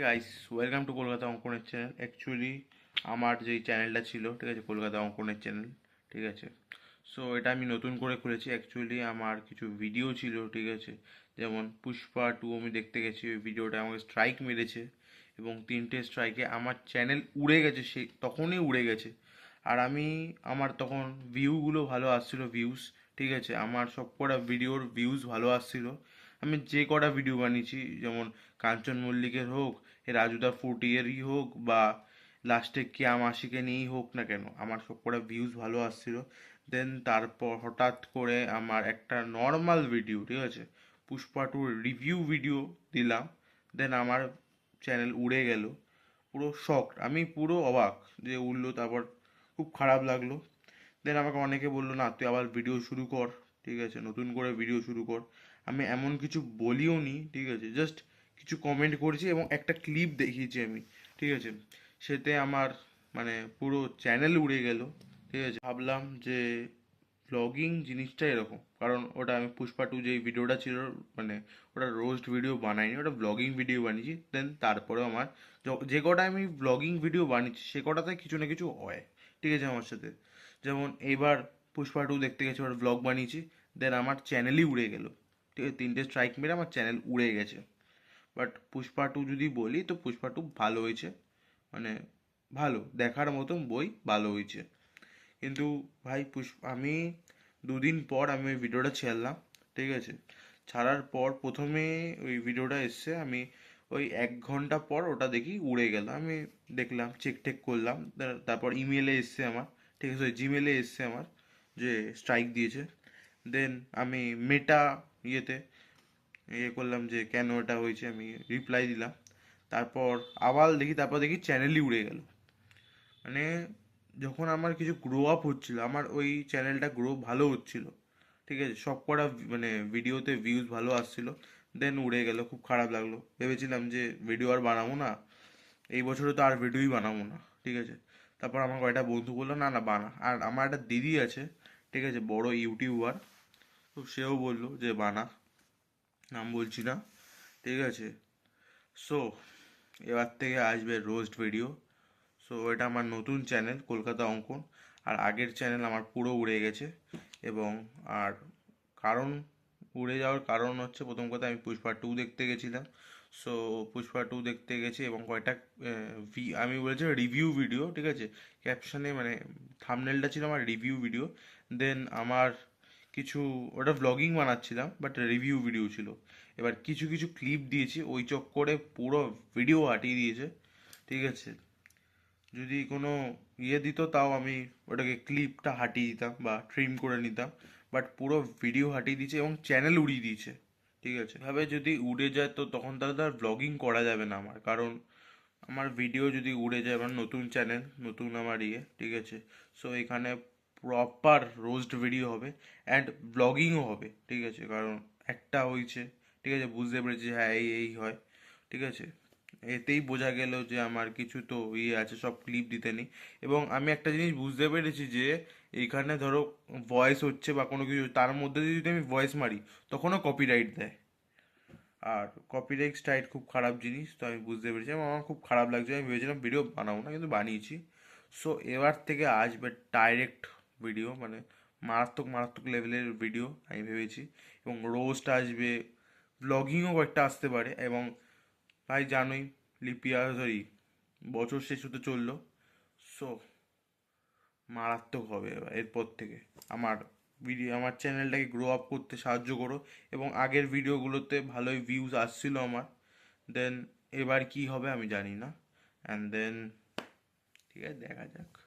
Guys welcome to Kolkata অঙ্কনের channel actually আমার যেই চ্যানেলটা ছিল, ঠিক আছে কলকাতা অঙ্কনের চ্যানেল ঠিক আছে? সো এটা আমি নতুন করে খুলেছি। অ্যাকচুয়ালি আমার কিছু ভিডিও ছিল, ঠিক আছে? যেমন পুষ্পা টু আমি দেখতে গেছি, ওই ভিডিওটা আমাকে স্ট্রাইক মেরেছে এবং তিনটে স্ট্রাইকে আমার চ্যানেল উড়ে গেছে, সেই তখনই উড়ে গেছে। আর আমি, আমার তখন ভিউগুলো ভালো আসছিল ভিউজ ঠিক আছে? আমার সব কটা ভিডিওর ভিউজ ভালো আসছিল। আমি যে কটা ভিডিও বানিয়েছি, যেমন কাঞ্চন মল্লিকের হোক, রাজুদা ফুটিয়েরই হোক, বা লাস্টে কেয়া মাসিকে নিয়েই হোক না কেন, আমার সব কটা ভিউজ ভালো আসছিল। দেন তারপর হঠাৎ করে আমার একটা নর্মাল ভিডিও ঠিক আছে? পুষ্পা টুর রিভিউ ভিডিও দিলাম। দেন আমার চ্যানেল উড়ে গেল। পুরো শক আমি পুরো অবাক যে উড়লো, তারপর খুব খারাপ লাগল। দেন আমাকে অনেকে বলল, না, তুই আবার ভিডিও শুরু কর, ঠিক আছে? নতুন করে ভিডিও শুরু কর। আমি এমন কিছু বলিও নি, ঠিক আছে? জাস্ট কিছু কমেন্ট করেছি এবং একটা ক্লিপ দেখিয়েছি আমি, ঠিক আছে? সেতে আমার মানে পুরো চ্যানেল উড়ে গেল, ঠিক আছে? ভাবলাম যে ব্লগিং জিনিসটা এরকম, কারণ ওটা আমি পুষ্পা টু যেই ভিডিওটা ছিল মানে ওটা রোস্ট ভিডিও বানাইনি, ওটা ব্লগিং ভিডিও বানিয়েছি দেন তারপরেও আমার যে কটা আমি ব্লগিং ভিডিও বানিয়েছি, সে কটাতে কিছু না কিছু হয়, ঠিক আছে আমার সাথে? যেমন এইবার পুষ্পা টু দেখতে গেছি ওটা ব্লগ বানিয়েছি দেন আমার চ্যানেলই উড়ে গেল। তিনটে স্ট্রাইক মেরে আমার চ্যানেল উড়ে গেছে। বাট পুষ্পা টু যদি বলি, তো পুষ্পা টু ভালো হয়েছে। মানে ভালো, দেখার মতন বই ভালো হয়েছে। কিন্তু ভাই পুষ্প, আমি দুদিন পর আমি ওই ভিডিওটা ছাড়লাম, ঠিক আছে? ছাড়ার পর প্রথমে ওই ভিডিওটা এসছে, আমি ওই এক ঘণ্টা পর ওটা দেখি উড়ে গেল। আমি দেখলাম চেক টেক করলাম তারপর ইমেলে এসছে আমার, ঠিক আছে? জিমেলে এসছে আমার যে স্ট্রাইক দিয়েছে। দেন আমি মেটা ইয়েতে ইয়ে করলাম যে কেন এটা হয়েছে আমি রিপ্লাই দিলাম। তারপর আবার দেখি, তারপর দেখি চ্যানেলই উড়ে গেল। মানে যখন আমার কিছু গ্রো আপ হচ্ছিল, আমার ওই চ্যানেলটা গ্রো ভালো হচ্ছিল, ঠিক আছে? সব কটা মানে ভিডিওতে ভিউজ ভালো আসছিল দেন উড়ে গেল, খুব খারাপ লাগল। ভেবেছিলাম যে ভিডিও আর বানাবো না, এই বছরে তো আর ভিডিওই বানাবো না, ঠিক আছে? তারপর আমার কয়টা বন্ধু বলল, না না, বানা। আর আমার একটা দিদি আছে, ঠিক আছে? বড় ইউটিউবার তো সেও বলল যে, বানা, নাম বলছি না, ঠিক আছে। সো এবার থেকে আসবে রোস্ট ভিডিও সো এটা আমার নতুন চ্যানেল কলকাতা অঙ্কন। আর আগের চ্যানেল আমার পুরো উড়ে গেছে। এবং আর কারণ, উড়ে যাওয়ার কারণ হচ্ছে, প্রথম কথা আমি পুষ্পা টু দেখতে গেছিলাম। সো পুষ্পা টু দেখতে গেছি এবং কয়েকটা ভি আমি বলেছি রিভিউ ভিডিও ঠিক আছে? ক্যাপশনে মানে থামনেলটা ছিল আমার রিভিউ ভিডিও দেন আমার কিছু ওটা ব্লগিং বানাচ্ছিলাম বাট রিভিউ ভিডিও ছিল। এবার কিছু কিছু ক্লিপ দিয়েছি ওই চক্করে পুরো ভিডিও হাটিয়ে দিয়েছে, ঠিক আছে? যদি কোনো ইয়ে দিত তাও আমি ওটাকে ক্লিপটা হাটিয়ে দিতাম বা ট্রিম করে নিতাম বাট পুরো ভিডিও হাটিয়ে দিয়েছে এবং চ্যানেল উড়িয়ে দিয়েছে, ঠিক আছে? এভাবে যদি উড়ে যায় তো তখন তাহলে তো আর ব্লগিং করা যাবে না আমার, কারণ আমার ভিডিও যদি উড়ে যায় আমার নতুন চ্যানেল নতুন আমার ইয়ে ঠিক আছে? সো এখানে প্রপার রোস্ট ভিডিও হবে অ্যান্ড ব্লগিংও হবে, ঠিক আছে? কারণ একটা হয়েছে, ঠিক আছে? বুঝতে পেরেছি হ্যাঁ এই এই হয়, ঠিক আছে? এতেই বোঝা গেল যে আমার কিছু তো ইয়ে আছে, সব ক্লিপ দিতে নেই। এবং আমি একটা জিনিস বুঝতে পেরেছি যে এইখানে ধরো ভয়েস হচ্ছে বা কোনো কিছু, তার মধ্যে যদি আমি ভয়েস মারি, তখনও কপিরাইট দেয়। আর কপিরাইট স্ট্রাইক খুব খারাপ জিনিস, তো আমি বুঝতে পেরেছি। আমার খুব খারাপ লাগছে, আমি ভেবেছিলাম ভিডিও বানাবো না, কিন্তু বানিয়েছি। সো এবার থেকে আসবে ডাইরেক্ট ভিডিও মানে মারাত্মক মারাত্মক লেভেলের ভিডিও আমি ভেবেছি। এবং রোস্ট আসবে ব্লগিংও কয়েকটা আসতে পারে। এবং ভাই জানোই লিপিয়া সরি বছর শেষ হতে চলল। সো মারাত্মক হবে এরপর থেকে। আমার ভিডিও আমার চ্যানেলটাকে গ্রো আপ করতে সাহায্য করো। এবং আগের ভিডিওগুলোতে ভালোই ভিউজ আসছিল আমার। দেন এবার কি হবে আমি জানি না। অ্যান্ড দেন ঠিক আছে, দেখা যাক।